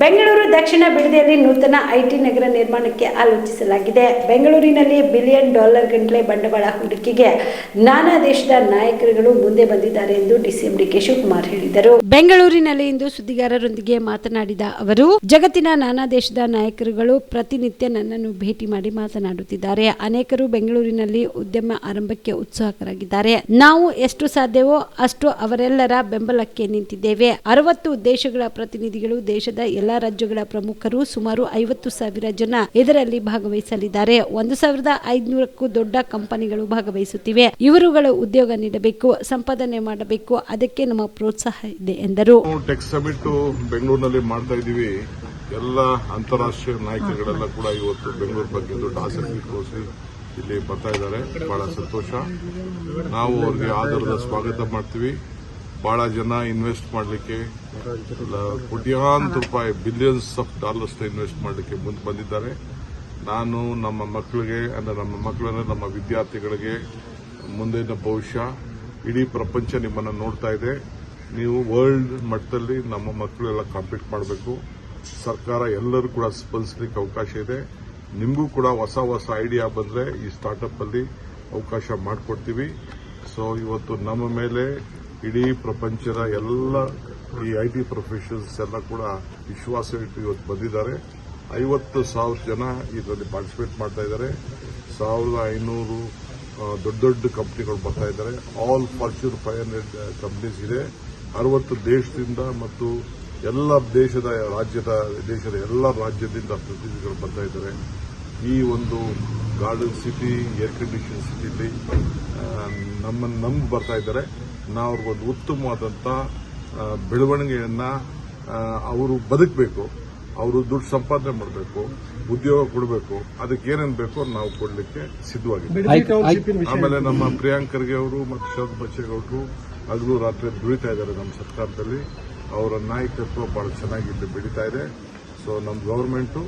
ಬೆಂಗಳೂರು ದಕ್ಷಿಣ ಬಿಡದಿಯಲ್ಲಿ ನೂತನ ಐಟಿ ನಗರ ನಿರ್ಮಾಣಕ್ಕೆ ಆಲೋಚಿಸಲಾಗಿದೆ. ಬೆಂಗಳೂರಿನಲ್ಲಿ ಬಿಲಿಯನ್ ಡಾಲರ್ ಗಂಟಲೆ ಬಂಡವಾಳ ಹೂಡಿಕೆಗೆ ನಾನಾ ದೇಶದ ನಾಯಕರುಗಳು ಮುಂದೆ ಬಂದಿದ್ದಾರೆ ಎಂದು ಡಿಸಿಎಂ ಡಿಕೆ ಶಿವಕುಮಾರ್ ಹೇಳಿದರು. ಬೆಂಗಳೂರಿನಲ್ಲಿ ಇಂದು ಸುದ್ದಿಗಾರರೊಂದಿಗೆ ಮಾತನಾಡಿದ ಅವರು, ಜಗತ್ತಿನ ನಾನಾ ದೇಶದ ನಾಯಕರುಗಳು ಪ್ರತಿನಿತ್ಯ ನನ್ನನ್ನು ಭೇಟಿ ಮಾಡಿ ಮಾತನಾಡುತ್ತಿದ್ದಾರೆ. ಅನೇಕರು ಬೆಂಗಳೂರಿನಲ್ಲಿ ಉದ್ಯಮ ಆರಂಭಕ್ಕೆ ಉತ್ಸಾಹಕರಾಗಿದ್ದಾರೆ ನಾವು ಎಷ್ಟು ಸಾಧ್ಯವೋ ಅಷ್ಟು ಅವರೆಲ್ಲರ ಬೆಂಬಲಕ್ಕೆ ನಿಂತಿದ್ದೇವೆ. ಅರವತ್ತು ದೇಶಗಳ ಪ್ರತಿನಿಧಿಗಳು ದೇಶದ ಎಲ್ಲಾ ರಾಜ್ಯಗಳ ಪ್ರಮುಖರು ಸುಮಾರು ಐವತ್ತು ಸಾವಿರ ಜನ ಇದರಲ್ಲಿ ಭಾಗವಹಿಸಲಿದ್ದಾರೆ. ಒಂದು ಸಾವಿರದ ಐದುನೂರಕ್ಕೂ ದೊಡ್ಡ ಕಂಪನಿಗಳು ಭಾಗವಹಿಸುತ್ತಿವೆ. ಇವರುಗಳು ಉದ್ಯೋಗ ನೀಡಬೇಕು, ಸಂಪಾದನೆ ಮಾಡಬೇಕು, ಅದಕ್ಕೆ ನಮ್ಮ ಪ್ರೋತ್ಸಾಹ ಇದೆ ಎಂದರು. ಟೆಕ್ ಸಮಿಟ್ ಬೆಂಗಳೂರಿನಲ್ಲಿ ಮಾಡ್ತಾ ಇದ್ದೀವಿ. ಎಲ್ಲ ಅಂತಾರಾಷ್ಟ್ರೀಯ ನಾಯಕರುಗಳೆಲ್ಲ ಕೂಡ ಇವತ್ತು ಬೆಂಗಳೂರು ಬಗ್ಗೆ ದೊಡ್ಡ ಆಸಕ್ತಿ ತೋರಿಸಿ ಇಲ್ಲಿ ಬರ್ತಾ ಇದ್ದಾರೆ. ಬಹಳ ಸಂತೋಷ. ನಾವು ಅವ್ರಿಗೆ ಆಧಾರದ ಸ್ವಾಗತ ಮಾಡ್ತೀವಿ. ಬಹಳ ಜನ ಇನ್ವೆಸ್ಟ್ ಮಾಡಲಿಕ್ಕೆ ಕೋಟ್ಯಾಂತರ ರೂಪಾಯಿ ಬಿಲಿಯನ್ಸ್ ಆಫ್ ಡಾಲರ್ಸ್ ಇನ್ವೆಸ್ಟ್ ಮಾಡಲಿಕ್ಕೆ ಮುಂದೆ ಬಂದಿದ್ದಾರೆ. ನಾನು ನಮ್ಮ ಮಕ್ಕಳಿಗೆ ಅಂದರೆ ನಮ್ಮ ಮಕ್ಕಳನ್ನ, ನಮ್ಮ ವಿದ್ಯಾರ್ಥಿಗಳಿಗೆ ಮುಂದಿನ ಭವಿಷ್ಯ, ಇಡೀ ಪ್ರಪಂಚ ನಿಮ್ಮನ್ನು ನೋಡ್ತಾ ಇದೆ. ನೀವು ವರ್ಲ್ಡ್ ಮಟ್ಟದಲ್ಲಿ ನಮ್ಮ ಮಕ್ಕಳೆಲ್ಲ ಕಾಂಪೀಟ್ ಮಾಡಬೇಕು. ಸರ್ಕಾರ ಎಲ್ಲರೂ ಕೂಡ ಸ್ಪಂದಿಸಲಿಕ್ಕೆ ಅವಕಾಶ ಇದೆ. ನಿಮಗೂ ಕೂಡ ಹೊಸ ಹೊಸ ಐಡಿಯಾ ಬಂದರೆ ಈ ಸ್ಟಾರ್ಟಪ್ ಅಲ್ಲಿ ಅವಕಾಶ ಮಾಡಿಕೊಡ್ತೀವಿ. ಸೊ ಇವತ್ತು ನಮ್ಮ ಮೇಲೆ ಇಡೀ ಪ್ರಪಂಚದ ಎಲ್ಲ ಈ ಐ ಟಿ ಪ್ರೊಫೆಷನ್ಸ್ ಎಲ್ಲ ಕೂಡ ವಿಶ್ವಾಸ ಇಟ್ಟು ಇವತ್ತು ಬಂದಿದ್ದಾರೆ. ಐವತ್ತು ಸಾವಿರ ಜನ ಇದರಲ್ಲಿ ಪಾರ್ಟಿಸಿಪೇಟ್ ಮಾಡ್ತಾ ಇದ್ದಾರೆ. ಸಾವಿರದ ಐನೂರು ದೊಡ್ಡ ದೊಡ್ಡ ಕಂಪ್ನಿಗಳು ಬರ್ತಾ ಇದ್ದಾರೆ. All fortune five hundred companies ಇದೆ. ಅರವತ್ತು ದೇಶದಿಂದ ಮತ್ತು ಎಲ್ಲ ದೇಶದ, ರಾಜ್ಯದ, ದೇಶದ ಎಲ್ಲ ರಾಜ್ಯದಿಂದ ಪ್ರತಿನಿಧಿಗಳು ಬರ್ತಾ ಇದ್ದಾರೆ. ಈ ಒಂದು ಗಾರ್ಡನ್ ಸಿಟಿ ಏರ್ ಕಂಡೀಷನ್ ಸಿಟಿಲಿ ನಮ್ಮನ್ನು ನಂಬಿ ಬರ್ತಾ ಇದ್ದಾರೆ. ನಾವು ಅವ್ರಿಗೊಂದು ಉತ್ತಮವಾದಂಥ ಬೆಳವಣಿಗೆಯನ್ನು ಬೆಳವಣಿಗೆಯನ್ನ ಅವರು ಬದುಕಬೇಕು ಅವರು ದುಡ್ಡು ಸಂಪಾದನೆ ಮಾಡಬೇಕು ಉದ್ಯೋಗ ಕೊಡಬೇಕು ಅದಕ್ಕೆ ಏನೇನು ಬೇಕೋ ನಾವು ಕೊಡಲಿಕ್ಕೆ ಸಿದ್ಧವಾಗಿದ್ದೀವಿ. ಆಮೇಲೆ ನಮ್ಮ ಪ್ರಿಯಾಂಕ್ ಖರ್ಗೆ ಅವರು ಮತ್ತು ಶರದ್ ಬಚ್ಚೇಗೌಡರು ಹಗಲು ರಾತ್ರಿ ದುಡಿತಾ ಇದ್ದಾರೆ ನಮ್ಮ ಸರ್ಕಾರದಲ್ಲಿ. ಅವರ ನಾಯಕತ್ವ ಬಹಳ ಚೆನ್ನಾಗಿ ಇಲ್ಲಿ ಬೆಳೀತಾ ಇದೆ. ಸೊ ನಮ್ಮ ಗವರ್ಮೆಂಟು